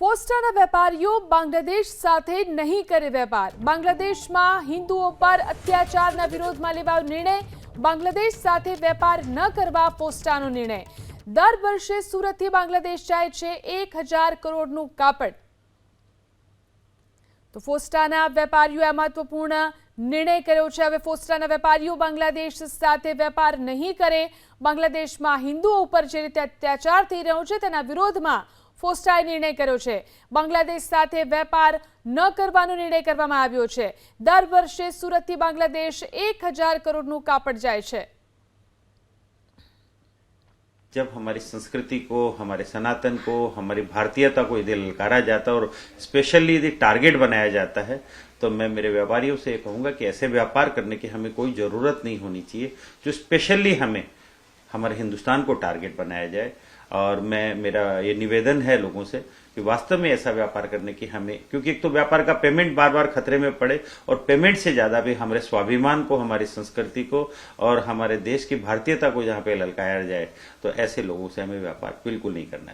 ફોસ્ટાના વેપારીઓ બાંગ્લાદેશ સાથે નહીં કરે વેપાર. બાંગ્લાદેશમાં હિન્દુઓ પર અત્યાચારના વિરોધમાં લેવાયો નિર્ણય. બાંગ્લાદેશ સાથે વેપાર ન કરવા ફોસ્ટાનો નિર્ણય. દર વર્ષે સુરતથી બાંગ્લાદેશ જાય છે એક હજાર કરોડનું કાપડ. તો ફોસ્ટાના વેપારીઓએ આ મહત્વપૂર્ણ નિર્ણય કર્યો છે. હવે ફોસ્ટાના વેપારીઓ બાંગ્લાદેશ સાથે વેપાર નહીં કરે. બાંગ્લાદેશમાં હિન્દુઓ ઉપર જે રીતે અત્યાચાર થઈ રહ્યો છે તેના વિરોધમાં ફોસ્ટાએ નિર્ણય કર્યો છે બાંગ્લાદેશ સાથે વેપાર ન કરવાનો નિર્ણય કરવામાં આવ્યો છે દર વર્ષે સુરતથી બાંગ્લાદેશ એક હજાર કરોડનું કાપડ જાય છે जब हमारी संस्कृति को हमारे सनातन को हमारी भारतीयता को यदि ललकारा जाता है और स्पेशली यदि टारगेट बनाया जाता है तो मैं मेरे व्यापारियों से ये कहूंगा कि ऐसे व्यापार करने की हमें कोई जरूरत नहीं होनी चाहिए जो स्पेशली हमें हमारे हिंदुस्तान को टारगेट बनाया जाए। और मैं, मेरा ये निवेदन है लोगों से कि वास्तव में ऐसा व्यापार करने की हमें, क्योंकि एक तो व्यापार का पेमेंट बार बार खतरे में पड़े और पेमेंट से ज़्यादा भी हमारे स्वाभिमान को, हमारी संस्कृति को और हमारे देश की भारतीयता को जहाँ पे ललकाया जाए तो ऐसे लोगों से हमें व्यापार बिल्कुल नहीं करना